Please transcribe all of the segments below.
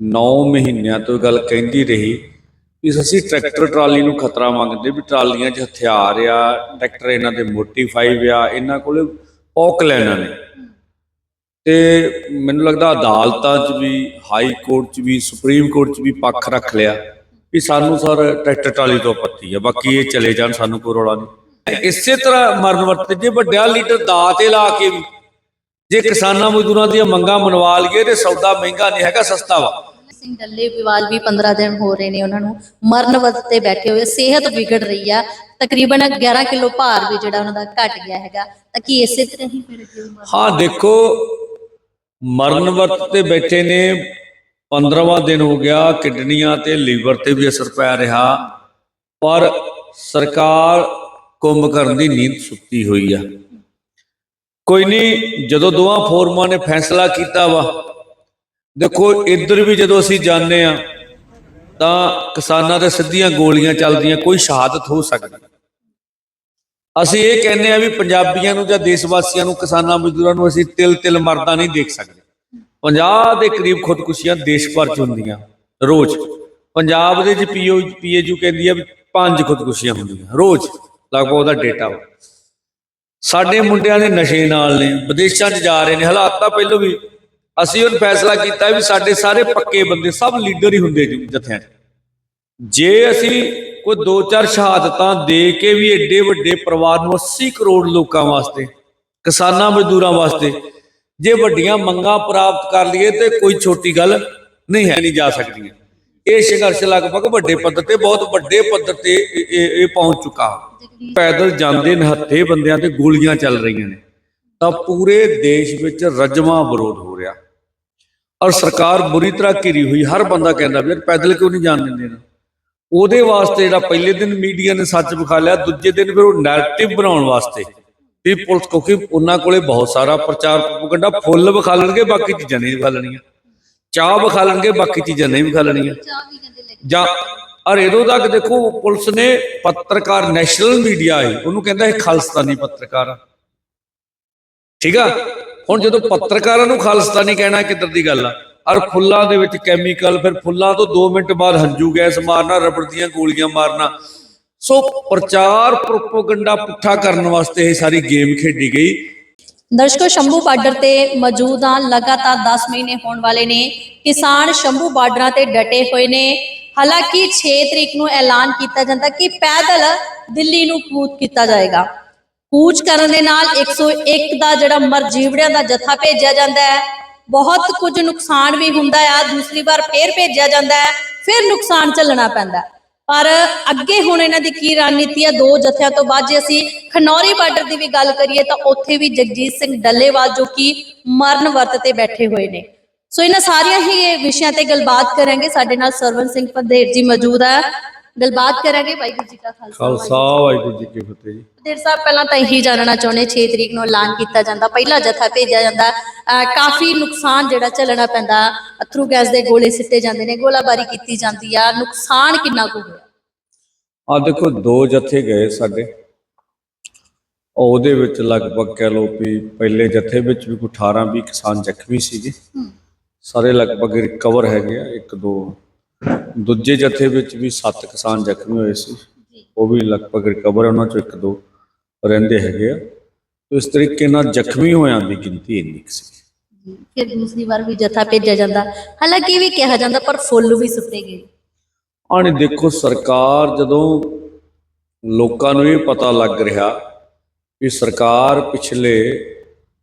9 ਮਹੀਨਿਆਂ ਤੋਂ ਗੱਲ ਕਹਿੰਦੀ ਰਹੀ ਵੀ ਅਸੀਂ ਟਰੈਕਟਰ ਟਰਾਲੀ ਨੂੰ ਖਤਰਾ ਮੰਗਦੇ ਵੀ ਟਰਾਲੀਆਂ 'ਚ ਹਥਿਆਰ ਆ, ਟਰੈਕਟਰ ਇਹਨਾਂ ਦੇ ਮੋਡੀਫਾਈਡ ਆ, ਇਹਨਾਂ ਕੋਲੇ ਪੌਕ ਲੈਣਾ ਨੇ ਤੇ ਮੈਨੂੰ ਲੱਗਦਾ ਅਦਾਲਤਾਂ 'ਚ ਵੀ ਹਾਈ ਕੋਰਟ 'ਚ ਵੀ ਸੁਪਰੀਮ ਕੋਰਟ 'ਚ ਵੀ ਪੱਖ ਰੱਖ ਲਿਆ ਵੀ ਸਾਨੂੰ ਸਰ ਟਰੈਕਟਰ ਟਰਾਲੀ ਤੋਂ ਪੱਤੀ ਆ, ਬਾਕੀ ਇਹ ਚਲੇ ਜਾਣ ਸਾਨੂੰ ਕੋਈ ਰੌਲਾ ਨਹੀਂ। ਇਸੇ ਤਰ੍ਹਾਂ ਮਰਨ ਵਰਤੇ ਜੇ ਵੱਡਿਆ ਲੀਡਰ ਦਾ ਤੇ ਲਾ ਕੇ ਵੀ ਜੇ ਕਿਸਾਨਾਂ ਮਜ਼ਦੂਰਾਂ ਦੀਆਂ ਮੰਗਾਂ ਮਨਵਾ ਲਈਏ ਤੇ ਸੌਦਾ ਮਹਿੰਗਾ ਨਹੀਂ ਹੈਗਾ, ਸਸਤਾ ਵਾ। ਸਿੰਘ ਡੱਲੇ ਵਿਵਾਲ ਵੀ 15 ਦਿਨ ਹੋ ਰਹੇ ਨੇ ਉਹਨਾਂ ਨੂੰ, ਮਰਨ ਵਰਤ ਬੈਠੇ ਹੋਏ, ਸਿਹਤ ਵਿਗੜ ਰਹੀ ਆ। ਤਕਰੀਬਨ 11 ਕਿਲੋ ਭਾਰ ਵੀ ਜਿਹੜਾ ਉਹਨਾਂ ਦਾ ਘਟ ਗਿਆ ਹੈਗਾ। ਤਾਂ ਕੀ ਇਸੇ ਤਰ੍ਹਾਂ ਹੀ ਫਿਰ ਅੱਗੇ ਵੀ ਮਰਨ- ਹਾਂ, ਦੇਖੋ, ਮਰਨ ਵਰਤ ਤੇ ਬੈਠੇ ਨੇ 15ਵਾਂ ਦਿਨ ਹੋ ਗਿਆ, ਕਿਡਨੀਆਂ ਤੇ ਲੀਵਰ ਤੇ ਵੀ ਅਸਰ ਪੈ ਰਿਹਾ। ਪਰ ਸਰਕਾਰ ਕੁੰਭ ਕਰਨ ਦੀ ਨੀਂਦ ਸੁੱਤੀ ਹੋਈ ਆ। ਕੋਈ ਨਹੀਂ, ਜਦੋਂ ਦੋਵਾਂ ਫੋਰਮਾਂ ਨੇ ਫੈਸਲਾ ਕੀਤਾ ਵਾ ਦੇਖੋ ਇੱਧਰ ਵੀ ਜਦੋਂ ਅਸੀਂ ਜਾਂਦੇ ਆ ਤਾਂ ਕਿਸਾਨਾਂ ਤੇ ਸਿੱਧੀਆਂ ਗੋਲੀਆਂ ਚੱਲਦੀਆਂ ਕੋਈ ਸ਼ਹਾਦਤ ਹੋ ਸਕਦੀ। ਅਸੀਂ ਇਹ ਕਹਿੰਦੇ ਆ ਵੀ ਪੰਜਾਬੀਆਂ ਨੂੰ ਜਾਂ ਦੇਸ਼ ਵਾਸੀਆਂ ਨੂੰ ਕਿਸਾਨਾਂ ਮਜ਼ਦੂਰਾਂ ਨੂੰ ਅਸੀਂ ਤਿਲ ਤਿਲ ਮਰਦਾ ਨਹੀਂ ਦੇਖ ਸਕਦੇ। 50 ਦੇ ਕਰੀਬ ਖੁਦਕੁਸ਼ੀਆਂ ਦੇਸ਼ ਭਰ ਚ ਹੁੰਦੀਆਂ ਰੋਜ਼। ਪੰਜਾਬ ਦੇ ਚ ਪੀਓ ਪੀਏਯੂ ਕਹਿੰਦੀ ਆ ਵੀ ਪੰਜ ਖੁਦਕੁਸ਼ੀਆਂ ਹੁੰਦੀਆਂ ਰੋਜ਼। ਲਗਭਗ ਉਹਦਾ ਡੇਟਾ ਸਾਡੇ ਮੁੰਡਿਆਂ ਦੇ ਨਸ਼ੇ ਨਾਲ ਨੇ ਵਿਦੇਸ਼ਾਂ 'ਚ ਜਾ ਰਹੇ ਨੇ ਹਾਲਾਤ ਤਾਂ ਪਹਿਲਾਂ ਵੀ ਅਸੀਂ ਉਹ ਫੈਸਲਾ ਕੀਤਾ ਵੀ ਸਾਡੇ ਸਾਰੇ ਪੱਕੇ ਬੰਦੇ ਸਭ ਲੀਡਰ ਹੀ ਹੁੰਦੇ ਜੀ ਜਥਿਆਂ 'ਚ। ਜੇ ਅਸੀਂ ਕੋਈ ਦੋ ਚਾਰ ਸ਼ਹਾਦਤਾਂ ਦੇ ਕੇ ਵੀ ਏਡੇ ਵੱਡੇ ਪਰਿਵਾਰ ਨੂੰ 80 ਕਰੋੜ ਲੋਕਾਂ ਵਾਸਤੇ, ਕਿਸਾਨਾਂ ਮਜ਼ਦੂਰਾਂ ਵਾਸਤੇ, ਜੇ ਵੱਡੀਆਂ ਮੰਗਾਂ ਪ੍ਰਾਪਤ ਕਰ ਲਈਏ ਤੇ ਕੋਈ ਛੋਟੀ ਗੱਲ ਨਹੀਂ ਹੈ, ਨਹੀਂ ਜਾ ਸਕਦੀਆਂ ਇਹ ਸੰਘਰਸ਼ ਲਗਭਗ ਵੱਡੇ ਪੱਧਰ ਤੇ, ਬਹੁਤ ਵੱਡੇ ਪੱਧਰ ਤੇ ਇਹ- ਪਹੁੰਚ ਚੁੱਕਾ। ਪੈਦਲ ਜਾਂਦੇ ਨਿਹੱਥੇ ਬੰਦਿਆਂ ਤੇ ਗੋਲੀਆਂ ਚੱਲ ਰਹੀਆਂ ਨੇ। ਤਾਂ ਪੂਰੇ ਦੇਸ਼ ਵਿੱਚ ਰਜਮਾ ਵਿਰੋਧ ਹੋ ਰਿਹਾ। ਔਰ ਸਰਕਾਰ ਬੁਰੀ ਤਰ੍ਹਾਂ ਘਿਰੀ ਹੋਈ, ਹਰ ਬੰਦਾ ਕਹਿੰਦਾ ਵੀ ਯਾਰ ਪੈਦਲ ਕਿਉਂ ਨਹੀਂ ਜਾਣ ਦਿੰਦੇ ਨਾ ਉਹਦੇ ਵਾਸਤੇ ਜਿਹੜਾ ਪਹਿਲੇ ਦਿਨ ਮੀਡੀਆ ਨੇ ਸੱਚ ਵਿਖਾ ਲਿਆ, ਦੂਜੇ ਦਿਨ ਫਿਰ ਉਹ ਨੈਰੇਟਿਵ ਬਣਾਉਣ ਵਾਸਤੇ। ਵੀ ਪੁਲਿਸ, ਕਿਉਂਕਿ ਉਹਨਾਂ ਕੋਲੇ ਬਹੁਤ ਸਾਰਾ ਪ੍ਰਚਾਰ ਪ੍ਰੋਪਗੈਂਡਾ ਫੁੱਲ ਵਿਖਾ ਲੈਣਗੇ, ਬਾਕੀ ਚੀਜ਼ਾਂ ਨਹੀਂ ਵਿਖਾ ਲੈਣੀਆਂ। ਚਾਹ ਵਿਖਾ ਲੈਣਗੇ, ਬਾਕੀ ਚੀਜ਼ਾਂ ਨਹੀਂ ਵਿਖਾ ਲੈਣੀਆਂ। ਜਾਂ ਔਰ ਇਹਦੋਂ ਤੱਕ ਦੇਖੋ, ਪੁਲਿਸ ਨੇ ਪੱਤਰਕਾਰ ਨੈਸ਼ਨਲ ਮੀਡੀਆ ਹੈ ਉਹਨੂੰ ਕਹਿੰਦਾ ਇਹ ਖਾਲਸਤਾਨੀ ਪੱਤਰਕਾਰ ਆ। ਠੀਕ ਆ? ਹੁਣ ਜਦੋਂ ਪੱਤਰਕਾਰਾਂ ਨੂੰ ਖਾਲਸਤਾਨੀ ਕਹਿਣਾ ਕਿੱਧਰ ਦੀ ਗੱਲ ਆ? ਔਰ ਫੁੱਲਾਂ ਦੇ ਵਿੱਚ ਕੈਮੀਕਲ ਫਿਰ ਫੁੱਲਾਂ ਤੋਂ 2 ਮਿੰਟ ਬਾਅਦ ਹੰਝੂ ਗੈਸ ਮਾਰਨਾ, ਰਬੜ ਦੀਆਂ ਗੋਲੀਆਂ ਮਾਰਨਾ। ਸੋ ਪ੍ਰਚਾਰ ਪ੍ਰੋਪਗੈਂਡਾ ਪੁੱਠਾ ਕਰਨ ਵਾਸਤੇ ਇਹ ਸਾਰੀ ਗੇਮ ਖੇਡੀ ਗਈ। ਦਰਸ਼ਕੋ, ਸ਼ੰਭੂ ਬਾਰਡਰ ਤੇ ਮੌਜੂਦ ਹਾਂ ਲਗਾਤਾਰ 10 ਮਹੀਨੇ ਹੋਣ ਵਾਲੇ ਨੇ। ਕਿਸਾਨ ਸ਼ੰਭੂ ਬਾਰਡਰਾਂ ਤੇ ਡਟੇ ਹੋਏ ਨੇ। ਹਾਲਾਂਕਿ 6 ਤਰੀਕ ਨੂੰ ਐਲਾਨ ਕੀਤਾ ਜਾਂਦਾ ਕਿ ਪੈਦਲ ਦਿੱਲੀ ਨੂੰ ਕੂਚ ਕੀਤਾ ਜਾਏਗਾ। ਕੂਚ ਕਰਨ ਦੇ ਨਾਲ 101 ਦਾ ਜਿਹੜਾ ਮਰਜੀਵੜਿਆਂ ਦਾ ਜਥਾ ਭੇਜਿਆ ਜਾਂਦਾ ਹੈ। ਬਹੁਤ ਕੁਝ ਨੁਕਸਾਨ ਵੀ ਹੁੰਦਾ ਆ, ਦੂਸਰੀ ਵਾਰ ਫੇਰ ਭੇਜਿਆ ਜਾਂਦਾ ਹੈ, ਫਿਰ ਨੁਕਸਾਨ ਝੱਲਣਾ ਪੈਂਦਾ ਪਰ ਅੱਗੇ ਹੁਣ ਇਹਨਾਂ ਦੀ ਕੀ ਰਣਨੀਤੀ ਹੈ, ਦੋ ਜਥਿਆਂ ਤੋਂ ਬਾਅਦ ਜੇ ਅਸੀਂ ਖਨੌਰੀ ਬਾਰਡਰ ਦੀ ਵੀ ਗੱਲ ਕਰੀਏ ਤਾਂ ਉੱਥੇ ਵੀ ਜਗਜੀਤ ਸਿੰਘ ਡੱਲੇਵਾਲ ਜੋ ਕਿ ਮਰਨ ਵਰਤ ਤੇ ਬੈਠੇ ਹੋਏ ਨੇ। ਸੋ ਇਹਨਾਂ ਸਾਰੀਆਂ ਹੀ ਵਿਸ਼ਿਆਂ ਤੇ ਗੱਲਬਾਤ ਕਰਾਂਗੇ। ਸਾਡੇ ਨਾਲ ਸਰਵਨ ਸਿੰਘ ਪੰਧੇਰ ਜੀ ਮੌਜੂਦ ਹੈ ਗੱਲਬਾਤ ਕਰਾਂਗੇ ਵਾਹਿਗੁਰੂ ਜੀ ਕਾ ਖਾਲਸਾ ਖਾਲਸਾ ਵਾਹਿਗੁਰੂ ਜੀ ਕੀ ਫਤਿਹ ਜੀ। ਪਧੇਰ ਸਾਹਿਬ ਪਹਿਲਾਂ ਤਾਂ ਇਹੀ ਜਾਣਨਾ ਚਾਹੁੰਦੇ 6 ਤਰੀਕ ਨੂੰ ਐਲਾਨ ਕੀਤਾ ਜਾਂਦਾ ਪਹਿਲਾ ਜਥਾ ਭੇਜਿਆ ਜਾਂਦਾ। ਕਾਫੀ ਨੁਕਸਾਨ ਜਿਹੜਾ ਝੱਲਣਾ ਪੈਂਦਾ ਅਥਰੂ ਗੈਸ ਦੇ ਗੋਲੇ ਸਿੱਟੇ ਜਾਂਦੇ ਨੇ ਗੋਲਾਬਾਰੀ ਕੀਤੀ ਜਾਂਦੀ ਆ ਨੁਕਸਾਨ ਕਿੰਨਾ ਕੁ ਹੋਇਆ? ਆ ਦੇਖੋ ਦੋ ਜਥੇ ਗਏ ਸਾਡੇ। ਉਹਦੇ ਵਿੱਚ ਲਗਭਗ ਕਹਿ ਲਓ ਵੀ ਪਹਿਲੇ ਜਥੇ ਵਿੱਚ ਵੀ ਕੋਈ 18 20 ਕਿਸਾਨ ਜ਼ਖਮੀ ਸੀਗੇ। ਸਾਰੇ ਲਗਭਗ ਰਿਕਵਰ ਹੈਗੇ ਆ ਇੱਕ ਦੋ ਦੂਜੇ ਜਥੇ ਵਿੱਚ ਵੀ 7 ਕਿਸਾਨ ਜ਼ਖਮੀ ਹੋਏ ਸੀ। ਉਹ ਵੀ ਲਗਭਗ ਰਿਕਵਰ ਉਹਨਾਂ ਚੋਂ ਇੱਕ ਦੋ ਰਹਿੰਦੇ ਹੈਗੇ ਆ। ਤੇ ਇਸ ਤਰੀਕੇ ਨਾਲ ਜ਼ਖਮੀ ਹੋਇਆਂ ਦੀ ਗਿਣਤੀ ਇੰਨੀ ਕੁ ਸੀ। ਫਿਰ ਦੂਸਰੀ ਵਾਰ ਵੀ ਜਥਾ ਭੇਜਿਆ ਜਾਂਦਾ। ਹਾਲਾਂਕਿ ਇਹ ਵੀ ਕਿਹਾ ਜਾਂਦਾ ਪਰ ਫੁੱਲ ਵੀ ਸੁੱਟੇ ਗਏ। ਆਣੇ ਦੇਖੋ ਸਰਕਾਰ ਜਦੋਂ ਲੋਕਾਂ ਨੂੰ ਇਹ ਪਤਾ ਲੱਗ ਰਿਹਾ ਵੀ ਸਰਕਾਰ ਪਿਛਲੇ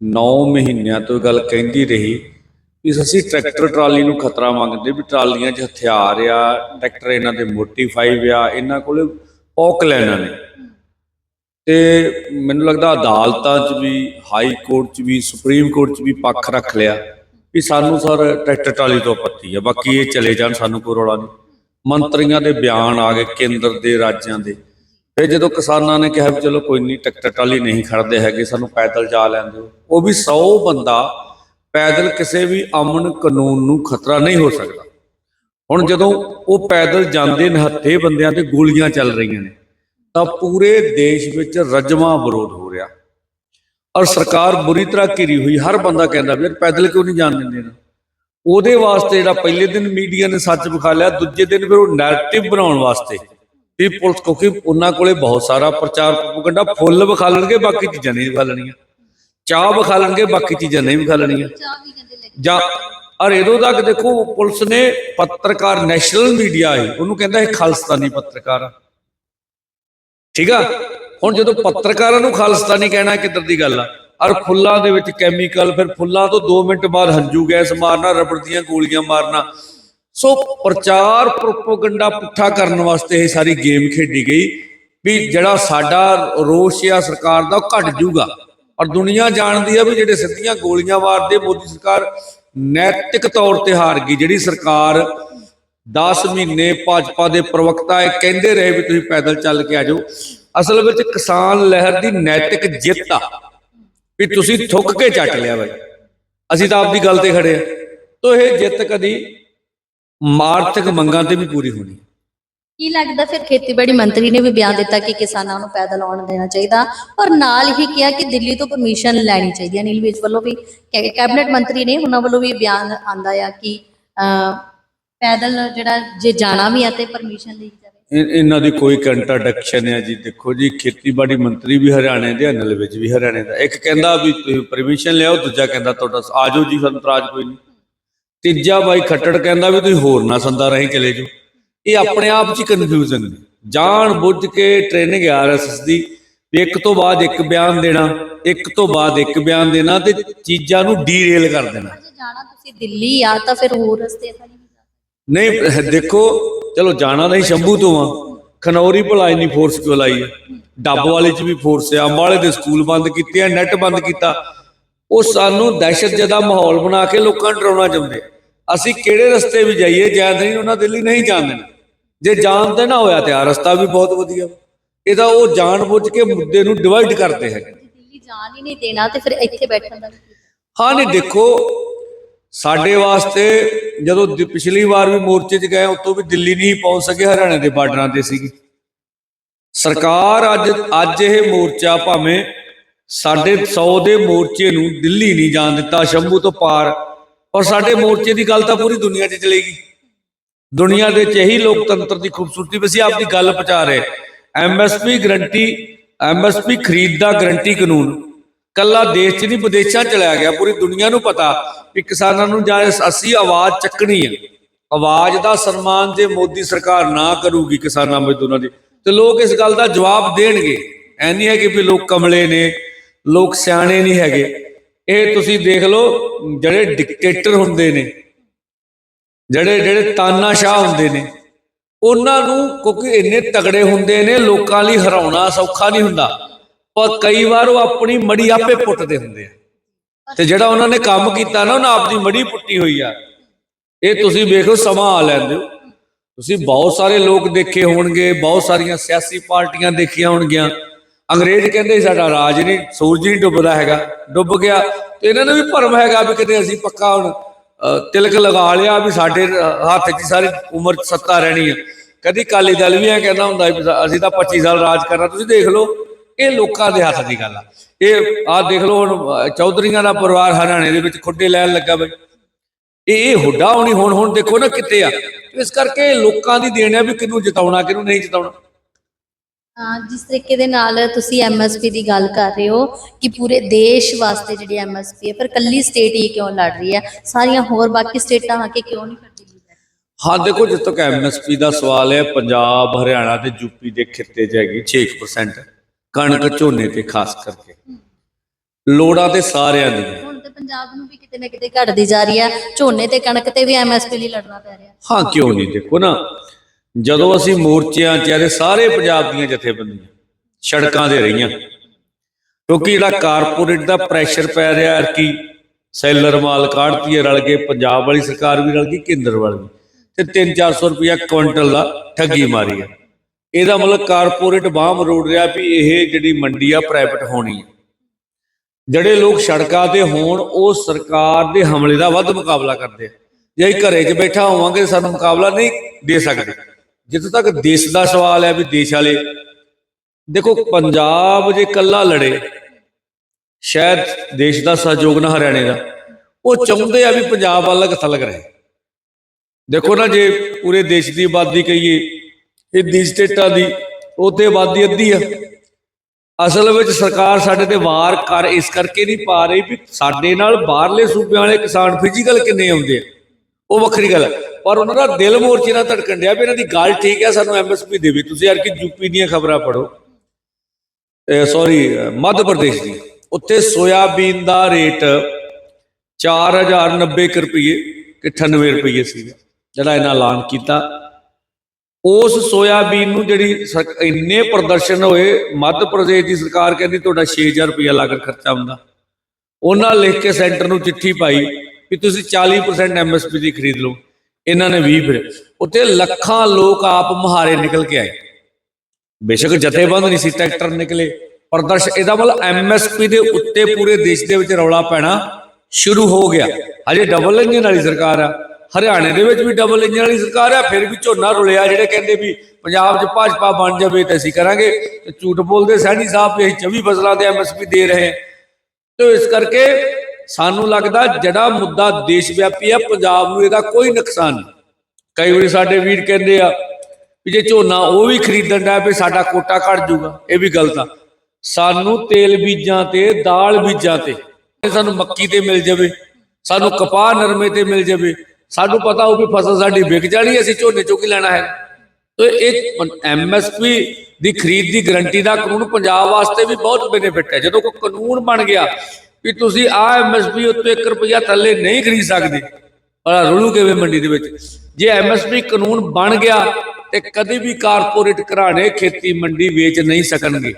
9 ਮਹੀਨਿਆਂ ਤੋਂ ਗੱਲ ਕਹਿੰਦੀ ਰਹੀ ਵੀ ਅਸੀਂ ਟਰੈਕਟਰ ਟਰਾਲੀ ਨੂੰ ਖਤਰਾ ਮੰਗਦੇ ਵੀ ਟਰਾਲੀਆਂ 'ਚ ਹਥਿਆਰ ਆ, ਟਰੈਕਟਰ ਇਹਨਾਂ ਦੇ ਮੋਡੀਫਾਈਡ ਆ, ਇਹਨਾਂ ਕੋਲੇ ਪੌਕ ਲੈਣਾ ਨੇ। ਤੇ ਮੈਨੂੰ ਲੱਗਦਾ ਅਦਾਲਤਾਂ 'ਚ ਵੀ, ਹਾਈ ਕੋਰਟ 'ਚ ਵੀ, ਸੁਪਰੀਮ ਕੋਰਟ 'ਚ ਵੀ ਪੱਖ ਰੱਖ ਲਿਆ ਵੀ ਸਾਨੂੰ ਸਰ ਟਰੈਕਟਰ ਟਰਾਲੀ ਤੋਂ ਪੱਤੀ ਆ, ਬਾਕੀ ਇਹ ਚਲੇ ਜਾਣ ਸਾਨੂੰ ਕੋਈ ਰੌਲਾ ਨਹੀਂ। ਮੰਤਰੀਆਂ ਦੇ ਬਿਆਨ ਆ ਗਏ ਕੇਂਦਰ ਦੇ, ਰਾਜਾਂ ਦੇ। ਫਿਰ ਜਦੋਂ ਕਿਸਾਨਾਂ ਨੇ ਕਿਹਾ ਵੀ ਚਲੋ ਕੋਈ ਨਹੀਂ, ਟਰੈਕਟਰ ਟਰਾਲੀ ਨਹੀਂ ਖੜਦੇ ਹੈਗੇ, ਸਾਨੂੰ ਪੈਦਲ ਜਾ ਲੈਣ ਦਿਓ, ਉਹ ਵੀ 100 ਬੰਦਾ ਪੈਦਲ ਕਿਸੇ ਵੀ ਅਮਨ ਕਾਨੂੰਨ ਨੂੰ ਖਤਰਾ ਨਹੀਂ ਹੋ ਸਕਦਾ। ਹੁਣ ਜਦੋਂ ਉਹ ਪੈਦਲ ਜਾਂਦੇ ਨਿਹੱਥੇ ਬੰਦਿਆਂ ਤੇ ਗੋਲੀਆਂ ਚੱਲ ਰਹੀਆਂ ਨੇ, ਤਾਂ ਪੂਰੇ ਦੇਸ਼ ਵਿੱਚ ਰਜਮਾ ਵਿਰੋਧ ਹੋ ਰਿਹਾ। ਔਰ ਸਰਕਾਰ ਬੁਰੀ ਤਰ੍ਹਾਂ ਘਿਰੀ ਹੋਈ, ਹਰ ਬੰਦਾ ਕਹਿੰਦਾ ਵੀ ਯਾਰ ਪੈਦਲ ਕਿਉਂ ਨਹੀਂ ਜਾਣ ਦਿੰਦੇ ਨਾ ਉਹਦੇ ਵਾਸਤੇ ਜਿਹੜਾ ਪਹਿਲੇ ਦਿਨ ਮੀਡੀਆ ਨੇ ਸੱਚ ਵਿਖਾ ਲਿਆ, ਦੂਜੇ ਦਿਨ ਫਿਰ ਉਹ ਨੈਰੇਟਿਵ ਬਣਾਉਣ ਵਾਸਤੇ। ਵੀ ਪੁਲਿਸ ਕਿਉਂਕਿ ਉਹਨਾਂ ਕੋਲੇ ਬਹੁਤ ਸਾਰਾ ਪ੍ਰਚਾਰ ਪ੍ਰੋਪਗੈਂਡਾ ਫੁੱਲ ਵਿਖਾ ਲੈਣਗੇ, ਬਾਕੀ ਚੀਜ਼ਾਂ ਨਹੀਂ ਵਿਖਾ ਚਾਹ ਵਿਖਾ ਲੈਣਗੇ ਬਾਕੀ ਚੀਜ਼ਾਂ ਨਹੀਂ ਵਿਖਾ ਲੈਣੀਆਂ। ਜਾਂ ਔਰ ਇਹਦੋਂ ਤੱਕ ਦੇਖੋ ਪੁਲਿਸ ਨੇ ਪੱਤਰਕਾਰ ਨੈਸ਼ਨਲ ਮੀਡੀਆ ਹੈ ਉਹਨੂੰ ਕਹਿੰਦਾ ਇਹ ਖਾਲਸਤਾਨੀ ਪੱਤਰਕਾਰ ਆ। ਠੀਕ ਆ? ਹੁਣ ਜਦੋਂ ਪੱਤਰਕਾਰਾਂ ਨੂੰ ਖਾਲਸਤਾਨੀ ਕਹਿਣਾ ਕਿੱਧਰ ਦੀ ਗੱਲ ਆ? ਔਰ ਫੁੱਲਾਂ ਦੇ ਵਿੱਚ ਕੈਮੀਕਲ ਫਿਰ ਫੁੱਲਾਂ ਤੋਂ 2 ਮਿੰਟ ਬਾਅਦ ਹੰਝੂ ਗੈਸ ਮਾਰਨਾ ਰਬੜ ਦੀਆਂ ਗੋਲੀਆਂ ਮਾਰਨਾ। ਸੋ ਪ੍ਰਚਾਰ ਪ੍ਰੋਪਗੈਂਡਾ ਪੁੱਠਾ ਕਰਨ ਵਾਸਤੇ ਇਹ ਸਾਰੀ ਗੇਮ ਖੇਡੀ ਗਈ ਵੀ ਜਿਹੜਾ ਸਾਡਾ ਰੋਸ਼ ਆ ਸਰਕਾਰ ਦਾ ਘਟ ਜਾਊਗਾ। ਔਰ ਦੁਨੀਆ ਜਾਣਦੀ ਆ ਵੀ ਜਿਹੜੇ ਸਿੱਧੀਆਂ ਗੋਲੀਆਂ ਮਾਰਦੇ ਮੋਦੀ ਸਰਕਾਰ ਨੈਤਿਕ ਤੌਰ ਤੇ ਹਾਰ ਗਈ। ਜਿਹੜੀ ਸਰਕਾਰ 10 ਮਹੀਨੇ ਭਾਜਪਾ ਦੇ ਪ੍ਰਵਕਤਾ ਇਹ ਕਹਿੰਦੇ ਰਹੇ ਵੀ ਤੁਸੀਂ ਪੈਦਲ ਚੱਲ ਕੇ ਆ ਜਾਓ। ਅਸਲ ਵਿੱਚ ਕਿਸਾਨ ਲਹਿਰ ਦੀ ਨੈਤਿਕ ਜਿੱਤ ਆ ਵੀ ਤੁਸੀਂ ਥੁੱਕ ਕੇ ਚੱਟ ਲਿਆ ਬਾਈ ਅਸੀਂ ਤਾਂ ਆਪਦੀ ਗੱਲ ਤੇ ਖੜੇ ਆ। ਤੋ ਇਹ ਜਿੱਤ ਕਦੀ ਆਰਥਿਕ ਮੰਗਾਂ ਤੇ ਵੀ ਪੂਰੀ ਹੋਣੀ। ਕੀ ਲੱਗਦਾ ਫਿਰ ਖੇਤੀਬਾੜੀ ਮੰਤਰੀ ਨੇ ਵੀ ਬਿਆਨ ਦਿੱਤਾ ਕਿ ਕਿਸਾਨਾਂ ਨੂੰ ਪੈਦਲ ਆਉਣ ਦੇਣਾ ਚਾਹੀਦਾ ਔਰ ਨਾਲ ਹੀ ਕਿਹਾ ਕਿ ਦਿੱਲੀ ਤੋਂ ਪਰਮਿਸ਼ਨ ਲੈਣੀ ਚਾਹੀਦੀ ਹੈ। ਅਨਿਲ ਵਿਜ ਵੱਲੋਂ ਵੀ ਕੈਬਨਿਟ ਮੰਤਰੀ ਨੇ ਉਹਨਾਂ ਵੱਲੋਂ ਵੀ ਬਿਆਨ ਆਂਦਾ ਆ ਕਿ ਪੈਦਲ ਜਿਹੜਾ ਜੇ ਜਾਣਾ ਵੀ ਆ ਤੇ ਪਰਮਿਸ਼ਨ ਲਈ ਜਾਵੇ। ਇਹਨਾਂ ਦੀ ਕੋਈ ਕੰਟਰਡਿਕਸ਼ਨ ਹੈ ਜੀ। ਦੇਖੋ ਜੀ, ਖੇਤੀਬਾੜੀ ਮੰਤਰੀ ਵੀ ਹਰਿਆਣੇ ਦੇ, ਅਨਲ ਵਿੱਚ ਵੀ ਹਰਿਆਣੇ ਦਾ। ਇੱਕ ਕਹਿੰਦਾ ਵੀ ਤੁਸੀਂ ਪਰਮਿਸ਼ਨ ਲਿਆਓ, ਦੂਜਾ ਕਹਿੰਦਾ ਤੁਹਾਡਾ ਆਜੋ ਜੀ ਸਾਨੂੰ ਇਤਰਾਜ਼ ਕੋਈ ਨਹੀਂ। ਤੀਜਾ ਬਾਈ ਖੱਟੜ ਕਹਿੰਦਾ ਵੀ ਤੁਸੀਂ ਹੋਰ ਨਾ ਸੰਦਾ ਰਹੀ ਚਲੇ ਜਾਓ। ਇਹ ਆਪਣੇ ਆਪ 'ਚ ਕਨਫਿਊਜ਼ਨ ਜਾਣ ਬੁੱਝ ਕੇ ਟ੍ਰੇਨਿੰਗ ਆਰਐਸਐਸ ਦੀ ਵੀ ਇੱਕ ਤੋਂ ਬਾਅਦ ਇੱਕ ਬਿਆਨ ਦੇਣਾ ਇੱਕ ਤੋਂ ਬਾਅਦ ਇੱਕ ਬਿਆਨ ਦੇਣਾ ਤੇ ਚੀਜ਼ਾਂ ਨੂੰ ਡੀਰੇਲ ਕਰ ਦੇਣਾ। ਜਾਣਾ ਤੁਸੀਂ ਦਿੱਲੀ ਆ ਤਾਂ ਫਿਰ ਹੋਰ ਰਸਤੇ ਤਾਂ ਨਹੀਂ। ਨਹੀਂ ਦੇਖੋ ਚਲੋ ਜਾਣਾ ਨਹੀਂ ਸ਼ੰਭੂ ਤੋਂ ਆ। ਖਨੌਰੀ ਭਲਾਈ ਨਹੀਂ ਫੋਰਸ ਕਿਉਂ ਲਾਈ ਡੱਬ ਵਾਲੇ ਚ ਵੀ ਫੋਰਸ ਆ ਅੰਬਾਲੇ ਦੇ ਸਕੂਲ ਬੰਦ ਕੀਤੇ ਆ ਨੈਟ ਬੰਦ ਕੀਤਾ। ਉਹ ਸਾਨੂੰ ਦਹਿਸ਼ਤਜਦਾ ਮਾਹੌਲ ਬਣਾ ਕੇ ਲੋਕਾਂ ਨੂੰ ਡਰਾਉਣਾ ਚਾਹੁੰਦੇ। ਅਸੀਂ ਕਿਹੜੇ ਰਸਤੇ ਵੀ ਜਾਈਏ ਜੈਦ ਨਹੀਂ ਉਹਨਾਂ ਦਿੱਲੀ ਨਹੀਂ ਜਾਣ ਦੇਣਾ। ਜੇ ਜਾਣ ਤੇ ਨਾ ਹੋਇਆ ਤੇ ਆ ਰਸਤਾ ਵੀ ਬਹੁਤ ਵਧੀਆ। ਇਹਦਾ ਉਹ ਜਾਣ ਬੁੱਝ ਕੇ ਮੁੱਦੇ ਨੂੰ ਡਿਵਾਈਡ ਕਰਦੇ ਦਿੱਲੀ ਜਾਣ ਹੀ ਨਹੀਂ ਦੇਣਾ ਤੇ ਫਿਰ ਇੱਥੇ ਬੈਠਣ ਦਾ ਹਾਂ ਨਹੀਂ ਦੇਖੋ ਸਾਡੇ ਵਾਸਤੇ ਜਦੋਂ ਪਿਛਲੀ ਵਾਰ ਵੀ ਮੋਰਚੇ 'ਚ ਗਏ ਉਤੋਂ ਵੀ ਦਿੱਲੀ ਨਹੀਂ ਪਹੁੰਚ ਸਕੇ ਹਰਿਆਣੇ ਦੇ ਬਾਰਡਰਾਂ ਤੇ ਸੀਗੀ। ਸਰਕਾਰ ਅੱਜ ਅੱਜ ਇਹ ਮੋਰਚਾ ਭਾਵੇਂ ਸਾਡੇ 100 ਦੇ ਮੋਰਚੇ ਨੂੰ ਦਿੱਲੀ ਨਹੀਂ ਜਾਣ ਦਿੱਤਾ ਸ਼ੰਭੂ ਤੋਂ ਪਾਰ ਔਰ ਸਾਡੇ ਮੋਰਚੇ ਦੀ ਗੱਲ ਤਾਂ ਪੂਰੀ ਦੁਨੀਆ 'ਚ ਚਲੇਗੀ। ਦੁਨੀਆ ਦੇ 'ਚ ਇਹੀ ਲੋਕਤੰਤਰ ਦੀ ਖੂਬਸੂਰਤੀ ਵੀ ਅਸੀਂ ਆਪਦੀ ਗੱਲ ਪਹੁੰਚਾ ਰਹੇ ਐਮਐਸਪੀ ਗਰੰਟੀ ਐਮਐਸਪੀ ਖਰੀਦ ਦਾ ਗਰੰਟੀ ਕਾਨੂੰਨ। ਕੱਲਾ ਦੇਸ਼ 'ਚ ਨਹੀਂ, ਵਿਦੇਸ਼ਾਂ 'ਚ ਗਿਆ। ਪੂਰੀ ਦੁਨੀਆ ਨੂੰ ਪਤਾ ਵੀ ਕਿਸਾਨਾਂ ਨੂੰ ਜਾਂ ਅਸੀਂ ਆਵਾਜ਼ ਚੱਕਣੀ ਹੈ ਆਵਾਜ਼ ਦਾ ਸਨਮਾਨ ਜੇ ਮੋਦੀ ਸਰਕਾਰ ਨਾ ਕਰੂਗੀ ਕਿਸਾਨਾਂ ਮਜ਼ਦੂਰਾਂ ਦੀ, ਤੇ ਲੋਕ ਇਸ ਗੱਲ ਦਾ ਜਵਾਬ ਦੇਣਗੇ। ਐ ਨਹੀਂ ਹੈ ਕਿ ਵੀ ਲੋਕ ਕਮਲੇ ਨੇ, ਲੋਕ ਸਿਆਣੇ ਨਹੀਂ ਹੈਗੇ। ਇਹ ਤੁਸੀਂ ਦੇਖ ਲਓ, ਜਿਹੜੇ ਡਿਕਟੇਟਰ ਹੁੰਦੇ ਨੇ ਜਿਹੜੇ ਜਿਹੜੇ ਤਾਨਾਸ਼ਾਹ ਹੁੰਦੇ ਨੇ, ਉਹਨਾਂ ਨੂੰ ਕਿਉਂਕਿ ਇੰਨੇ ਤਗੜੇ ਹੁੰਦੇ ਨੇ, ਲੋਕਾਂ ਲਈ ਹਰਾਉਣਾ ਸੌਖਾ ਨਹੀਂ ਹੁੰਦਾ। ਪਰ ਕਈ ਵਾਰ ਉਹ ਆਪਣੀ ਮੜੀ ਆਪੇ ਪੁੱਟਦੇ ਹੁੰਦੇ ਆ। ਤੇ ਜਿਹੜਾ ਉਹਨਾਂ ਨੇ ਕੰਮ ਕੀਤਾ ਨਾ, ਉਹਨਾਂ ਆਪਦੀ ਮੜੀ ਪੁੱਟੀ ਹੋਈ ਆ। ਇਹ ਤੁਸੀਂ ਵੇਖੋ, ਸਮਾਂ ਆ ਲੈਂਦੇ ਹੋ। ਤੁਸੀਂ ਬਹੁਤ ਸਾਰੇ ਲੋਕ ਦੇਖੇ ਹੋਣਗੇ, ਬਹੁਤ ਸਾਰੀਆਂ ਸਿਆਸੀ ਪਾਰਟੀਆਂ ਦੇਖੀਆਂ ਹੋਣਗੀਆਂ। ਅੰਗਰੇਜ਼ ਕਹਿੰਦੇ ਸਾਡਾ ਰਾਜ ਨਹੀਂ, ਸੂਰਜ ਨਹੀਂ ਡੁੱਬਦਾ ਹੈਗਾ। ਡੁੱਬ ਗਿਆ। ਤੇ ਇਹਨਾਂ ਨੂੰ ਵੀ ਭਰਮ ਹੈਗਾ ਵੀ ਕਿਤੇ ਅਸੀਂ ਪੱਕਾ ਹੁਣ। ਤਿਲਕ ਲਗਾ ਲਿਆ ਵੀ ਸਾਡੇ ਹੱਥ 'ਚ ਸਾਰੀ ਉਮਰ ਸੱਤਾ ਰਹਿਣੀ ਹੈ ਕਦੀ ਕਾਲੀ ਦਲ ਵੀ ਇਹ ਕਹਿੰਦਾ ਹੁੰਦਾ ਵੀ ਅਸੀਂ ਤਾਂ 25 ਸਾਲ ਰਾਜ ਕਰਨਾ, ਤੁਸੀਂ ਦੇਖ ਲਓ, ਇਹ ਲੋਕਾਂ ਦੇ ਹੱਥ ਦੀ ਗੱਲ ਆ। ਇਹ ਆਹ ਦੇਖ ਲਓ ਹੁਣ ਚੌਧਰੀਆਂ ਦਾ ਪਰਿਵਾਰ ਹਰਿਆਣੇ ਦੇ ਵਿੱਚ ਖੁੱਡੇ ਲੈਣ ਲੱਗਾ ਬਈ। ਇਹ ਇਹ ਹੁੱਡਾ ਹੋਣੀ ਹੁਣ ਹੁਣ ਦੇਖੋ ਨਾ ਕਿੱਥੇ ਆ। ਇਸ ਕਰਕੇ ਲੋਕਾਂ ਦੀ ਦੇਣ ਆ ਵੀ ਕਿਹਨੂੰ ਜਿਤਾਉਣਾ, ਕਿਹਨੂੰ ਨਹੀਂ ਜਿਤਾਉਣਾ। ਜਿਸ ਤਰੀਕੇ ਦੇ ਨਾਲ ਤੁਸੀਂ ਐਮਐਸਪੀ ਦੀ ਗੱਲ ਕਰ ਰਹੇ ਹੋ ਕਿ ਪੂਰੇ ਦੇਸ਼ ਵਾਸਤੇ ਜਿਹੜੀ ਐਮਐਸਪੀ ਹੈ ਪਰ ਕੱਲੀ ਸਟੇਟ ਹੀ ਕਿਉਂ ਲੜ ਰਹੀ ਹੈ? ਸਾਰੀਆਂ ਹੋਰ ਬਾਕੀ ਸਟੇਟਾਂ ਆ ਕੇ ਕਿਉਂ ਨਹੀਂ ਖੜਦੀ ਹਾਂ ਦੇਖੋ ਜਿੱਥੇ ਤੱਕ ਐਮਐਸਪੀ ਦਾ ਸਵਾਲ ਹੈ ਪੰਜਾਬ ਹਰਿਆਣਾ ਤੇ ਯੂਪੀ ਦੇ ਖਿੱਤੇ 'ਚ ਹੈਗੀ 6% ਕਣਕ ਝੋਨੇ ਤੇ ਖਾਸ ਕਰਕੇ। ਲੋੜਾਂ ਤੇ ਸਾਰਿਆਂ ਦੀ ਹੁਣ ਤੇ ਪੰਜਾਬ ਨੂੰ ਵੀ ਕਿਤੇ ਨਾ ਕਿਤੇ ਘਟਦੀ ਜਾ ਰਹੀ ਹੈ। ਝੋਨੇ ਤੇ ਕਣਕ ਤੇ ਵੀ ਐਮਐਸਪੀ ਲਈ ਲੜਨਾ ਪੈ ਰਿਹਾ। ਹਾਂ ਕਿਉਂ ਨਹੀਂ? ਦੇਖੋ ਨਾ ਜਦੋਂ ਅਸੀਂ ਮੋਰਚਿਆਂ 'ਚ ਆਏ ਸਾਰੇ ਪੰਜਾਬ ਦੀਆਂ ਜਥੇਬੰਦੀਆਂ ਸੜਕਾਂ ਤੇ ਰਹੀਆਂ। ਕਿਉਂਕਿ ਜਿਹੜਾ ਕਾਰਪੋਰੇਟ ਦਾ ਪ੍ਰੈਸ਼ਰ ਪੈ ਰਿਹਾ ਹੈ ਕਿ ਸੈਲਰ ਮਾਲ ਕਾੜਤੀਏ ਰਲ ਕੇ ਪੰਜਾਬ ਵਾਲੀ ਸਰਕਾਰ ਵੀ ਰਲ ਗਈ ਕੇਂਦਰ ਵਾਲੀ ਤੇ 3-400 ਰੁਪਇਆ ਕੁਇੰਟਲ ਦਾ ਠੱਗੀ ਮਾਰੀ ਹੈ ਇਹਦਾ ਮਤਲਬ ਕਾਰਪੋਰੇਟ ਬਾਹ ਮਰੋੜ ਰਿਹਾ ਵੀ ਇਹ ਜਿਹੜੀ ਮੰਡੀ ਆ ਪ੍ਰਾਈਵੇਟ ਹੋਣੀ ਹੈ ਜਿਹੜੇ ਲੋਕ ਸੜਕਾਂ ਤੇ ਹੋਣ ਉਹ ਸਰਕਾਰ ਦੇ ਹਮਲੇ ਦਾ ਵੱਧ ਮੁਕਾਬਲਾ ਕਰਦੇ ਆ। ਜੇ ਘਰੇ 'ਚ ਬੈਠਾ ਹੋਵਾਂਗੇ ਸਾਨੂੰ ਮੁਕਾਬਲਾ ਨਹੀਂ ਦੇ ਸਕਦੇ। ਜਿੱਥੇ ਤੱਕ ਦੇਸ਼ ਦਾ ਸਵਾਲ ਹੈ ਵੀ ਦੇਸ਼ ਵਾਲੇ, ਦੇਖੋ ਪੰਜਾਬ ਜੇ ਇਕੱਲਾ ਲੜੇ, ਸ਼ਾਇਦ ਦੇਸ਼ ਦਾ ਸਹਿਯੋਗ ਨਾ ਹਰਿਆਣੇ ਦਾ, ਉਹ ਚਾਹੁੰਦੇ ਆ ਵੀ ਪੰਜਾਬ ਅਲੱਗ ਥਲਗ ਰਹੇ। ਦੇਖੋ ਨਾ ਜੇ ਪੂਰੇ ਦੇਸ਼ ਦੀ ਆਬਾਦੀ ਕਹੀਏ, ਇਹ ਦੀ ਸਟੇਟਾਂ ਦੀ ਉਹਤੇ ਆਬਾਦੀ ਅੱਧੀ ਆ। ਅਸਲ ਵਿੱਚ ਸਰਕਾਰ ਸਾਡੇ ਤੇ ਵਾਰ ਕਰ, ਇਸ ਕਰਕੇ ਨਹੀਂ ਪਾ ਰਹੀ ਵੀ ਸਾਡੇ ਨਾਲ ਬਾਹਰਲੇ ਸੂਬਿਆਂ ਵਾਲੇ ਕਿਸਾਨ ਫਿਜ਼ੀਕਲ ਕਿੰਨੇ ਆਉਂਦੇ ਆ। ਉਹ ਵੱਖਰੀ ਗੱਲ ਹੈ ਪਰ ਉਹਨਾਂ ਦਾ ਦਿਲ ਮੋਰਚੇ ਨਾਲ ਧੜਕਣ ਡਿਆ ਵੀ ਇਹਨਾਂ ਦੀ ਗੱਲ ਠੀਕ ਹੈ ਸਾਨੂੰ ਐਮਐਸਪੀ ਦੇਵੇ। ਤੁਸੀਂ ਯਾਰ ਕਿ ਯੂਪੀ ਦੀਆਂ ਖਬਰਾਂ ਪੜੋ ਸੌਰੀ ਮੱਧ ਪ੍ਰਦੇਸ਼ ਦੀ। ਉੱਥੇ ਸੋਇਆਬੀਨ ਦਾ ਰੇਟ 4090 ਰੁਪਏ ਕਿ 98 ਰੁਪਏ ਸੀਗਾ ਜਿਹੜਾ ਇਹਨਾਂ ਐਲਾਨ ਕੀਤਾ। ਉਸ ਸੋਇਆਬੀਨ ਨੂੰ ਜਿਹੜੀ ਇੰਨੇ ਪ੍ਰਦਰਸ਼ਨ ਹੋਏ, ਮੱਧ ਪ੍ਰਦੇਸ਼ ਦੀ ਸਰਕਾਰ ਕਹਿੰਦੀ ਤੁਹਾਡਾ 6000 ਰੁਪਇਆ ਲਾਗਤ ਖਰਚਾ ਹੁੰਦਾ। ਉਹਨਾਂ ਲਿਖ ਕੇ ਸੈਂਟਰ ਨੂੰ ਚਿੱਠੀ ਪਾਈ। ਵੀ ਤੁਸੀਂ 40% ਐਮਐਸਪੀ ਦੀ ਖਰੀਦ ਲਓ। ਇਹਨਾਂ ਨੇ 20 ਫਿਰ ਉੱਥੇ ਲੱਖਾਂ ਲੋਕ ਆਪ ਮੁਹਾਰੇ ਨਿਕਲ ਕੇ ਆਏ। ਬੇਸ਼ੱਕ ਜਥੇਬੰਦ ਨਹੀਂ ਸੀ, ਟਰੈਕਟਰ ਨਿਕਲੇ। ਪ੍ਰਦਰਸ਼ਨ ਇਹਦਾ ਮਤਲਬ ਐਮਐਸਪੀ ਦੇ ਉੱਤੇ ਪੂਰੇ ਦੇਸ਼ ਦੇ ਵਿੱਚ ਰੌਲਾ ਪੈਣਾ ਸ਼ੁਰੂ ਹੋ ਗਿਆ। ਹਜੇ ਡਬਲ ਇੰਜਨ ਵਾਲੀ ਸਰਕਾਰ ਆ। ਹਰਿਆਣੇ ਦੇ ਵਿੱਚ ਵੀ ਡਬਲ ਇੰਜਨ ਵਾਲੀ ਸਰਕਾਰ ਆ, ਫਿਰ ਵੀ ਝੋਨਾ ਰੁਲਿਆ, ਜਿਹੜੇ ਕਹਿੰਦੇ ਵੀ ਪੰਜਾਬ 'ਚ ਭਾਜਪਾ ਬਣ ਜਾਵੇ ਤੇ ਅਸੀਂ ਕਰਾਂਗੇ। ਤੇ ਝੂਠ ਬੋਲਦੇ ਸੈਣੀ ਸਾਹਿਬ ਵੀ ਅਸੀਂ 24 ਫਸਲਾਂ ਦੇ ਐਮਐਸਪੀ ਦੇ ਰਹੇ ਤੇ ਇਸ ਕਰਕੇ ਸਾਨੂੰ ਲੱਗਦਾ ਜਿਹੜਾ ਮੁੱਦਾ ਦੇਸ਼ ਵਿਆਪੀ ਆ ਪੰਜਾਬ ਨੂੰ ਇਹਦਾ ਕੋਈ ਨੁਕਸਾਨ ਨਹੀਂ। ਕਈ ਵਾਰੀ ਸਾਡੇ ਵੀਰ ਕਹਿੰਦੇ ਆ ਵੀ ਜੇ ਝੋਨਾ ਉਹ ਵੀ ਖਰੀਦਣ ਦਾ ਵੀ ਸਾਡਾ ਕੋਟਾ ਘਟ ਜਾਊਗਾ, ਇਹ ਵੀ ਗਲਤ ਆ। ਸਾਨੂੰ ਤੇਲ ਬੀਜਾਂ ਤੇ, ਦਾਲ ਬੀਜਾਂ ਤੇ ਸਾਨੂੰ ਮੱਕੀ ਤੇ ਮਿਲ ਜਾਵੇ, ਸਾਨੂੰ ਕਪਾਹ ਨਰਮੇ ਤੇ ਮਿਲ ਜਾਵੇ, ਸਾਨੂੰ ਪਤਾ ਉਹ ਵੀ ਫਸਲ ਸਾਡੀ ਵਿਕ ਜਾਣੀ ਅਸੀਂ ਝੋਨੇ ਚੋਂ ਕੀ ਲੈਣਾ ਹੈ। ਤੇ ਇਹ ਐਮਐਸਪੀ ਦੀ ਖਰੀਦ ਦੀ ਗਰੰਟੀ ਦਾ ਕਾਨੂੰਨ ਪੰਜਾਬ ਵਾਸਤੇ ਵੀ ਬਹੁਤ ਬੈਨੀਫਿਟ ਹੈ। ਜਦੋਂ ਕੋਈ ਕਾਨੂੰਨ ਬਣ ਗਿਆ ਵੀ ਤੁਸੀਂ ਆ ਐਮਐਸਪੀ ਉੱਤੇ 1 ਰੁਪਿਆ ਥੱਲੇ ਨਹੀਂ ਖਰੀਦ ਸਕਦੇ। ਔਰ ਰੁਲੂ ਕਿਵੇਂ ਮੰਡੀ ਦੇ ਵਿੱਚ? ਜੇ ਐਮਐਸਪੀ ਕਾਨੂੰਨ ਬਣ ਗਿਆ ਤੇ ਕਦੇ ਵੀ ਕਾਰਪੋਰੇਟ ਘਰਾਣੇ ਖੇਤੀ ਮੰਡੀ ਵੇਚ ਨਹੀਂ ਸਕਣਗੇ।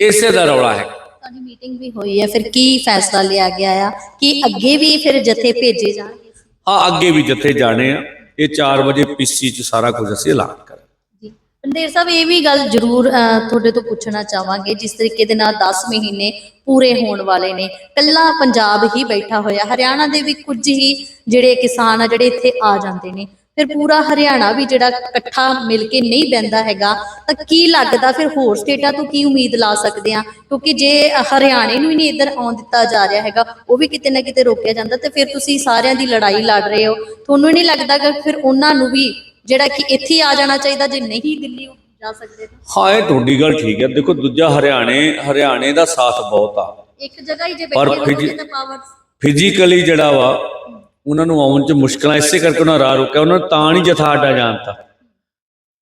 ਇਸੇ ਦਾ ਰੌਲਾ ਹੈ। ਤੁਹਾਡੀ ਮੀਟਿੰਗ ਵੀ ਹੋਈ ਹੈ ਫਿਰ ਕੀ ਫੈਸਲਾ ਲਿਆ ਗਿਆ ਆ? ਕਿ ਅੱਗੇ ਵੀ ਫਿਰ ਜਥੇ ਭੇਜੇ ਜਾਣਗੇ? ਹਾਂ ਅੱਗੇ ਵੀ ਜਿੱਥੇ ਜਾਣੇ ਆ। ਇਹ 4 ਵਜੇ ਪੀਸੀ ਚ ਸਾਰਾ ਕੁਝ ਅਸੀਂ ਐਲਾਨ ਕਰਾਂਗੇ। ਜੀ ਸਾਹਿਬ ਇਹ ਵੀ ਗੱਲ ਜ਼ਰੂਰ ਅਹ, ਤੁਹਾਡੇ ਤੋਂ ਪੁੱਛਣਾ ਚਾਹਾਂਗੇ ਜਿਸ ਤਰੀਕੇ ਦੇ ਨਾਲ 10 ਮਹੀਨੇ ਪੂਰੇ ਹੋਣ ਵਾਲੇ ਨੇ। ਕੱਲਾ ਪੰਜਾਬ ਹੀ ਬੈਠਾ ਹੋਇਆ ਹਰਿਆਣਾ ਦੇ ਵੀ ਕੁਝ ਹੀ ਜਿਹੜੇ ਕਿਸਾਨ ਆ ਜਿਹੜੇ ਇੱਥੇ ਆ ਜਾਂਦੇ ਨੇ। ਫਿਰ ਪੂਰਾ ਹਰਿਆਣਾ ਵੀ ਜਿਹੜਾ ਇਕੱਠਾ ਮਿਲ ਕੇ ਨਹੀਂ ਬੈੰਦਾ ਹੈਗਾ ਤਾਂ ਕੀ ਲੱਗਦਾ ਫਿਰ ਹੋਰ ਸਟੇਟਾਂ ਤੋਂ ਕੀ ਉਮੀਦ ਲਾ ਸਕਦੇ ਆ? ਕਿਉਂਕਿ ਜੇ ਹਰਿਆਣੇ ਨੂੰ ਹੀ ਨਹੀਂ ਇੱਧਰ ਆਉਣ ਦਿੱਤਾ ਜਾ ਰਿਹਾ ਹੈਗਾ ਉਹ ਵੀ ਕਿਤੇ ਨਾ ਕਿਤੇ ਰੋਕਿਆ ਜਾਂਦਾ ਤੇ ਫਿਰ ਤੁਸੀਂ ਸਾਰਿਆਂ ਦੀ ਲੜਾਈ ਲੜ ਰਹੇ ਹੋ। ਤੁਹਾਨੂੰ ਨਹੀਂ ਲੱਗਦਾ ਕਿ ਫਿਰ ਉਹਨਾਂ ਨੂੰ ਵੀ ਜਿਹੜਾ ਕਿ ਇੱਥੇ ਹੀ ਆ ਜਾਣਾ ਚਾਹੀਦਾ ਜੇ ਨਹੀਂ ਦਿੱਲੀ ਜਾ ਸਕਦੇ ਤਾਂ? ਹਾਂ ਇਹ ਤੁਹਾਡੀ ਗੱਲ ਠੀਕ ਹੈ। ਦੇਖੋ ਦੂਜਾ ਹਰਿਆਣੇ ਹਰਿਆਣੇ ਦਾ ਸਾਥ ਬਹੁਤ ਆ। ਇੱਕ ਜਗ੍ਹਾ ਹੀ ਜੇ ਪਰ ਬੈਠੇ ਫਿਜੀ- ਤਾਂ ਪਾਵਰ ਫਿਜ਼ੀਕਲੀ ਜਿਹੜਾ ਵਾ ਉਹਨਾਂ ਨੂੰ ਆਉਣ ਚ ਮੁਸ਼ਕਲਾਂ ਇਸੇ ਕਰਕੇ ਉਹਨਾਂ ਰਾਹ ਰੋਕਿਆ। ਉਹਨਾਂ ਨੇ ਤਾਂ ਨਹੀਂ ਜਥਾ ਅੱਡਾ ਜਾਣਤਾ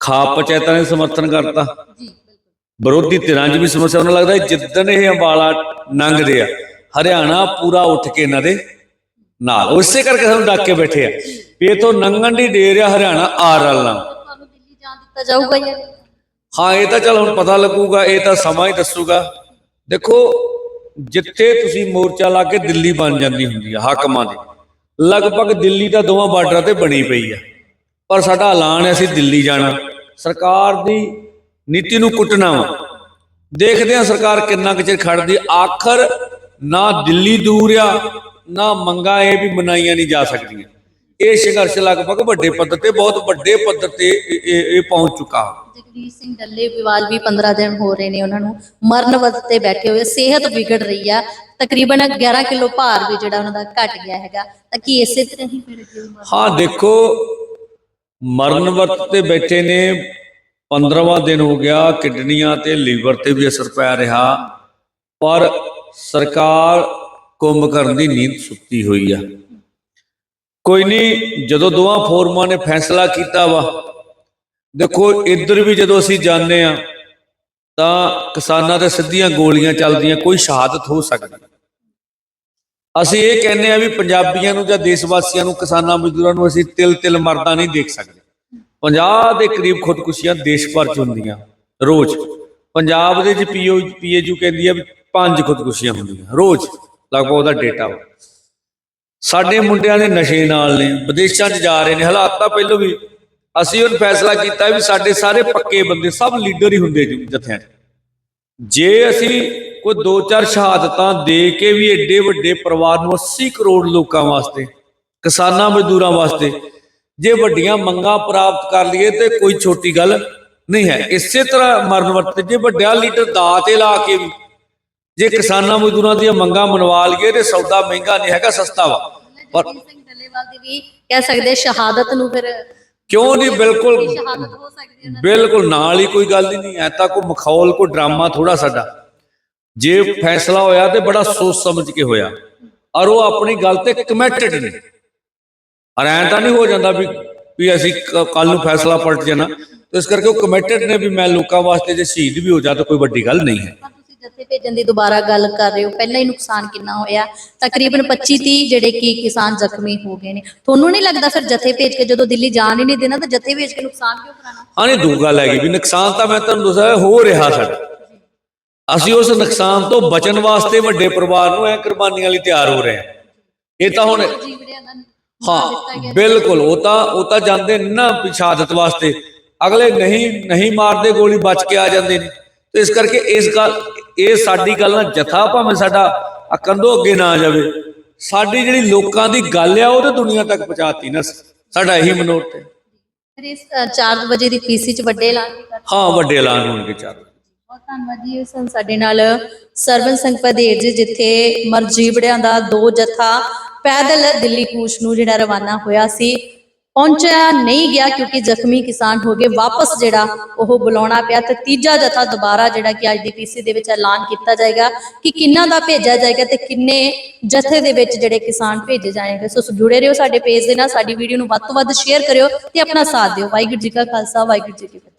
ਖਾਪ ਪੰਚਾਇਤਾਂ ਨੇ ਸਮਰਥਨ ਕਰਤਾ। ਜੀ ਬਿਲਕੁਲ। ਵਿਰੋਧੀ ਧਿਰਾਂ 'ਚ ਵੀ ਸਮੱਸਿਆ ਉਹਨਾਂ ਲੱਗਦਾ ਜਿੱਦਣ ਇਹ ਅੰਬਾਲਾ ਲੰਘਦੇ ਆ ਹਰਿਆਣਾ ਪੂਰਾ ਉੱਠ ਕੇ ਇਹਨਾਂ ਦੇ ਨਾਲ। ਉਸੇ ਕਰਕੇ ਸਾਨੂੰ ਡੱਕ ਕੇ ਬੈਠੇ ਆ। ਵੀ ਇਥੋਂ ਨੰਗਣ ਦੀ ਡੇਰ ਆ ਹਰਿਆਣਾ ਆ ਰਲਣਾ ਤੁਹਾਨੂੰ ਦਿੱਲੀ ਜਾਣ ਦਿੱਤਾ ਜਾਊਗਾ ਜਾਂ ਨਹੀਂ? ਹਾਂ ਇਹ ਤਾਂ ਚਲ ਹੁਣ ਪਤਾ ਲੱਗੂਗਾ ਇਹ ਤਾਂ ਸਮਾਂ ਹੀ ਦੱਸੂਗਾ। ਦੇਖੋ ਜਿੱਥੇ ਤੁਸੀਂ ਮੋਰਚਾ ਲਾ ਕੇ ਦਿੱਲੀ ਬਣ ਜਾਂਦੀ ਹੁੰਦੀ ਆ ਹਾਕਮਾਂ ਦੀ। ਲਗਭਗ ਦਿੱਲੀ ਤਾਂ ਦੋਵਾਂ ਬਾਰਡਰਾਂ ਤੇ ਬਣੀ ਪਈ ਆ। ਪਰ ਸਾਡਾ ਐਲਾਨ ਹੈ ਅਸੀਂ ਦਿੱਲੀ ਜਾਣਾ। ਸਰਕਾਰ ਦੀ ਨੀਤੀ ਨੂੰ ਕੁੱਟਣਾ ਵਾ। ਦੇਖਦੇ ਆ ਸਰਕਾਰ ਕਿੰਨਾ ਕੁ ਚਿਰ ਖੜਦੀ। ਆਖਰ ਨਾ ਦਿੱਲੀ ਦੂਰ ਆ ਨਾ ਮੰਗਾ ਇਹ ਵੀ ਮਨਾਈਆਂ ਨਹੀਂ ਜਾ ਸਕਦੀਆਂ। ਇਹ ਸੰਘਰਸ਼ ਲਗਭਗ ਵੱਡੇ ਪੱਧਰ ਤੇ ਬਹੁਤ ਵੱਡੇ ਪੱਧਰ ਤੇ ਇਹ- ਪਹੁੰਚ ਚੁੱਕਾ। ਜਗਦੀਸ਼ ਸਿੰਘ ਡੱਲੇ ਵਿਵਾਦ ਵੀ 15 ਦਿਨ ਹੋ ਰਹੇ ਨੇ ਉਹਨਾਂ ਨੂੰ ਮਰਨ ਵਤ ਤੇ ਬੈਠੇ ਹੋਏ ਸਿਹਤ ਵਿਗੜ ਰਹੀ ਆ। ਤਕਰੀਬਨ 11 ਕਿਲੋ ਭਾਰ ਵੀ ਜਿਹੜਾ ਉਹਨਾਂ ਦਾ ਘਟ ਗਿਆ ਹੈਗਾ। ਤਾਂ ਕੀ ਇਸੇ ਤਰ੍ਹਾਂ ਹੀ ਫਿਰ ਹਾਂ ਦੇਖੋ ਮਰਨ ਵਰਤ ਤੇ ਬੈਠੇ ਨੇ 15ਵਾਂ ਦਿਨ ਹੋ ਗਿਆ ਕਿਡਨੀਆਂ ਤੇ ਲੀਵਰ ਤੇ ਵੀ ਅਸਰ ਪੈ ਰਿਹਾ। ਪਰ ਸਰਕਾਰ ਕੁੰਭ ਕਰਨ ਦੀ ਨੀਂਦ ਸੁੱਤੀ ਹੋਈ ਆ। ਕੋਈ ਨਹੀਂ ਜਦੋਂ ਦੋਵਾਂ ਫੋਰਮਾਂ ਨੇ ਫੈਸਲਾ ਕੀਤਾ ਵਾ, ਦੇਖੋ ਇੱਧਰ ਵੀ ਜਦੋਂ ਅਸੀਂ ਜਾਂਦੇ ਆ, ਤਾਂ ਕਿਸਾਨਾਂ ਤੇ ਸਿੱਧੀਆਂ ਗੋਲੀਆਂ ਚੱਲਦੀਆਂ, ਕੋਈ ਸ਼ਹਾਦਤ ਹੋ ਸਕਦੀ। ਅਸੀਂ ਇਹ ਕਹਿੰਦੇ ਆ ਵੀ ਪੰਜਾਬੀਆਂ ਨੂੰ ਜਾਂ ਦੇਸ਼ ਵਾਸੀਆਂ ਨੂੰ, ਕਿਸਾਨਾਂ ਮਜ਼ਦੂਰਾਂ ਨੂੰ ਅਸੀਂ ਤਿਲ ਤਿਲ ਮਰਦਾ ਨਹੀਂ ਦੇਖ ਸਕਦੇ। 50 ਦੇ ਕਰੀਬ ਖੁਦਕੁਸ਼ੀਆਂ ਦੇਸ਼ ਭਰ ਚ ਹੁੰਦੀਆਂ, ਰੋਜ਼। ਪੰਜਾਬ ਦੇ ਚ ਪੀਓ ਪੀਏਯੂ ਕਹਿੰਦੀ ਆ ਵੀ ਪੰਜ ਖੁਦਕੁਸ਼ੀਆਂ ਹੁੰਦੀਆਂ, ਰੋਜ਼। ਲਗਭਗ ਉਹਦਾ ਡੇਟਾ ਵਾ। ਸਾਡੇ ਮੁੰਡਿਆਂ ਦੇ ਨਸ਼ੇ ਨਾਲ ਨੇ, ਵਿਦੇਸ਼ਾਂ 'ਚ ਜਾ ਰਹੇ ਨੇ, ਹਾਲਾਤ ਤਾਂ ਪਹਿਲਾਂ ਵੀ ਅਸੀਂ ਉਹ ਫੈਸਲਾ ਕੀਤਾ ਵੀ ਸਾਡੇ ਸਾਰੇ ਪੱਕੇ ਬੰਦੇ ਸਭ ਲੀਡਰ ਹੀ ਹੁੰਦੇ ਜਥਿਆਂ 'ਚ। ਜੇ ਅਸੀਂ ਕੋਈ ਦੋ ਚਾਰ ਸ਼ਹਾਦਤਾਂ ਦੇ ਕੇ ਵੀ ਏਡੇ ਵੱਡੇ ਪਰਿਵਾਰ ਨੂੰ 80 ਕਰੋੜ ਲੋਕਾਂ ਵਾਸਤੇ, ਕਿਸਾਨਾਂ ਮਜ਼ਦੂਰਾਂ ਵਾਸਤੇ, ਜੇ ਵੱਡੀਆਂ ਮੰਗਾਂ ਪ੍ਰਾਪਤ ਕਰ ਲਈਏ ਤੇ ਕੋਈ ਛੋਟੀ ਗੱਲ ਨਹੀਂ ਹੈ। ਇਸੇ ਤਰ੍ਹਾਂ ਮਰਨ ਵਰਤ ਜੇ ਵੱਡਾ ਲੀਡਰ ਦਾ ਤੇ ਲਾ ਕੇ ਵੀ ਜੇ ਕਿਸਾਨਾਂ ਮਜ਼ਦੂਰਾਂ ਦੀਆਂ ਮੰਗਾਂ ਮਨਵਾ ਲਈਏ ਤੇ ਸੌਦਾ ਮਹਿੰਗਾ ਨਹੀਂ ਹੈਗਾ ਸਸਤਾ ਵਾ। ਪਰ ਸਿੰਘ ਡੱਲੇਵਾਲ ਦੀ ਵੀ ਕਹਿ ਸਕਦੇ ਸ਼ਹਾਦਤ ਨੂੰ ਫਿਰ ਕਿਉਂ ਨਹੀਂ? ਬਿਲਕੁਲ ਸ਼ਹਾਦਤ ਹੋ ਸਕਦੀ ਹੈ ਬਿਲਕੁਲ ਨਾਲ ਹੀ ਕੋਈ ਗੱਲ ਹੀ ਨਹੀਂ। ਐ ਤਾਂ ਕੋਈ ਮਖੌਲ ਕੋਈ ਡਰਾਮਾ ਥੋੜਾ ਸਾਡਾ। ਜੇ ਫੈਸਲਾ ਹੋਇਆ ਤੇ ਬੜਾ ਸੋਚ ਸਮਝ ਕੇ ਹੋਇਆ। ਔਰ ਉਹ ਆਪਣੀ ਗੱਲ ਤੇ ਕਮਿਟਡ ਨੇ। ਔਰ ਐਂ ਤਾਂ ਨਹੀਂ ਹੋ ਜਾਂਦਾ ਵੀ ਵੀ ਅਸੀਂ ਕੱਲ ਨੂੰ ਫੈਸਲਾ ਪਲਟ ਜਾਣਾ। ਤੇ ਇਸ ਕਰਕੇ ਉਹ ਕਮਿਟਡ ਨੇ ਵੀ ਮੈਂ ਲੋਕਾਂ ਵਾਸਤੇ ਜੇ ਸ਼ਹੀਦ ਵੀ ਹੋ ਜਾ ਤਾਂ ਕੋਈ ਵੱਡੀ ਗੱਲ ਨਹੀਂ ਹੈ। ਜੱਥੇ ਭੇਜਣ ਦੀ ਦੁਬਾਰਾ ਗੱਲ ਕਰ ਰਹੇ ਹੋ ਪਹਿਲਾਂ ਹੀ ਨੁਕਸਾਨ ਕਿੰਨਾ ਹੋਇਆ? ਤਕਰੀਬਨ 25 30 ਜਿਹੜੇ ਕਿ ਕਿਸਾਨ ਜ਼ਖਮੀ ਹੋ ਗਏ ਨੇ। ਤੁਹਾਨੂੰ ਨਹੀਂ ਲੱਗਦਾ ਫਿਰ ਜੱਥੇ ਭੇਜ ਕੇ ਜਦੋਂ ਦਿੱਲੀ ਜਾਣ ਹੀ ਨਹੀਂ ਦੇਣਾ ਤਾਂ ਜੱਥੇ ਭੇਜ ਕੇ ਨੁਕਸਾਨ ਕਿਉਂ ਕਰਾਣਾ ਹਾਂ ਨਹੀਂ ਦੂ ਗੱਲ ਹੈਗੀ ਵੀ ਨੁਕਸਾਨ ਤਾਂ ਮੈਂ ਤੁਹਾਨੂੰ ਦੱਸਿਆ ਹੋ ਰਿਹਾ ਸਾਡਾ। ਅਸੀਂ ਉਸ ਨੁਕਸਾਨ ਤੋਂ ਬਚਣ ਵਾਸਤੇ ਵੱਡੇ ਪਰਿਵਾਰ ਨੂੰ ਐ ਕੁਰਬਾਨੀਆਂ ਲਈ ਤਿਆਰ ਹੋ ਰਹੇ ਹਾਂ। ਇਹ ਤਾਂ ਹੁਣ ਹਾਂ ਬਿਲਕੁਲ ਉਹ ਤਾਂ ਉਹ ਤਾਂ ਜਾਂਦੇ ਨੇ ਸ਼ਹਾਦਤ ਵਾਸਤੇ। ਅਗਲੇ ਨਹੀਂ ਨਹੀਂ ਮਾਰਦੇ ਗੋਲੀ ਬਚ ਕੇ ਆ ਜਾਂਦੇ ਨੇ। ਤੇ ਇਸ ਕਰਕੇ ਇਸ ਗੱਲ ਇਹ ਸਾਡੀ ਗੱਲ ਨਾਲ ਜਥਾ ਭਾਵੇਂ ਸਾਡਾ ਕੰਧੋਂ ਅੱਗੇ ਨਾ ਜਾਵੇ। ਸਾਡੀ ਜਿਹੜੀ ਲੋਕਾਂ ਦੀ ਗੱਲ ਆ ਉਹ ਤਾਂ ਦੁਨੀਆ ਤੱਕ ਪਹੁੰਚਾਤੀ ਨਾ। ਸਾਡਾ ਇਹੀ ਮਨੋਰਥ ਹੈ। ਫਿਰ ਇਸ 4 ਵਜੇ ਦੀ ਪੀਸੀ ਚ ਵੱਡੇ ਐਲਾਨ ਵੀ ਹਾਂ ਵੱਡੇ ਐਲਾਨ ਹੋਣਗੇ ਚਾਰ ਬਹੁਤ ਧੰਨਵਾਦ ਜੀ ਸਾਡੇ ਨਾਲ ਸਰਵਨ ਸਿੰਘ ਪਧੇਰ ਜੀ ਜਿੱਥੇ ਮਰਜੀਵੜਿਆਂ ਦਾ ਦੋ ਜਥਾ ਪੈਦਲ ਦਿੱਲੀ ਕੂਚ ਨੂੰ ਜਿਹੜਾ ਰਵਾਨਾ ਹੋਇਆ ਸੀ। ਪਹੁੰਚਿਆ, ਨਹੀਂ ਗਿਆ ਕਿਉਂਕਿ ਜ਼ਖਮੀ ਕਿਸਾਨ ਹੋ ਗਏ। ਵਾਪਸ ਜਿਹੜਾ ਉਹ ਬੁਲਾਉਣਾ ਪਿਆ ਤੇ ਤੀਜਾ ਜਥਾ ਦੁਬਾਰਾ ਜਿਹੜਾ ਕਿ ਅੱਜ ਦੀ ਪੀਸੀ ਦੇ ਵਿੱਚ ਐਲਾਨ ਕੀਤਾ ਜਾਏਗਾ ਕਿ ਕਿੰਨਾ ਦਾ ਭੇਜਿਆ ਜਾਏਗਾ ਤੇ ਕਿੰਨੇ ਜਥੇ ਦੇ ਵਿੱਚ ਜਿਹੜੇ ਕਿਸਾਨ ਭੇਜੇ ਜਾਣਗੇ। ਸੋ ਜੁੜੇ ਰਹੋ ਸਾਡੇ ਪੇਜ ਦੇ ਨਾਲ, ਸਾਡੀ ਵੀਡੀਓ ਨੂੰ ਵੱਧ ਤੋਂ ਵੱਧ ਸ਼ੇਅਰ ਕਰਿਓ ਤੇ ਆਪਣਾ ਸਾਥ ਦਿਓ। ਵਾਹਿਗੁਰੂ ਜੀ ਕਾ ਖਾਲਸਾ, ਵਾਹਿਗੁਰੂ ਜੀ ਕੀ ਫਤਿਹ।